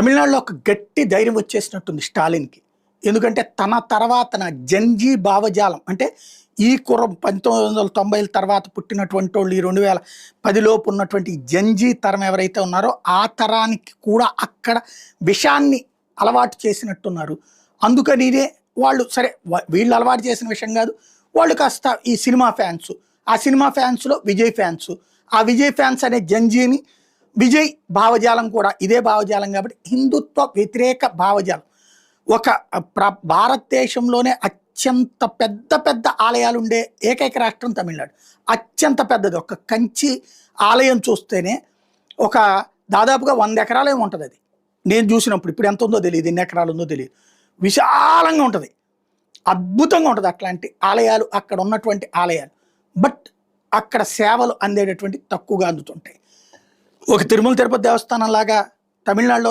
తమిళనాడులో ఒక గట్టి ధైర్యం వచ్చేసినట్టుంది స్టాలిన్కి. ఎందుకంటే తన తర్వాత నా జంజీ భావజాలం అంటే ఈ కుర్ర పంతొమ్మిది వందల తొంభైల తర్వాత పుట్టినటువంటి వాళ్ళు ఈ రెండు వేల పదిలోపు ఉన్నటువంటి జంజీ తరం ఎవరైతే ఉన్నారో ఆ తరానికి కూడా అక్కడ విషాన్ని అలవాటు చేసినట్టున్నారు. అందుకని ఇదే వాళ్ళు సరే వీళ్ళు అలవాటు చేసిన విషయం కాదు వాళ్ళు కాస్త ఈ సినిమా ఫ్యాన్స్. ఆ సినిమా ఫ్యాన్స్లో విజయ్ ఫ్యాన్స్. ఆ విజయ్ ఫ్యాన్స్ అనే జంజీని విజయ్ భావజాలం కూడా ఇదే భావజాలం కాబట్టి హిందుత్వ వ్యతిరేక భావజాలం. ఒక ప్ర భారతదేశంలోనే అత్యంత పెద్ద పెద్ద ఆలయాలు ఉండే ఏకైక రాష్ట్రం తమిళనాడు. అత్యంత పెద్దది. ఒక కంచి ఆలయం చూస్తేనే ఒక దాదాపుగా వంద ఎకరాలే ఉంటుంది అది. నేను చూసినప్పుడు ఇప్పుడు ఎంత ఉందో తెలియదు ఎన్ని ఎకరాలు ఉందో తెలియదు విశాలంగా ఉంటుంది. అద్భుతంగా ఉంటుంది అట్లాంటి ఆలయాలు అక్కడ ఉన్నటువంటి ఆలయాలు. బట్ అక్కడ సేవలు అందేటటువంటి తక్కువగా అందుతుంటాయి. ఒక తిరుమల తిరుపతి దేవస్థానం లాగా తమిళనాడులో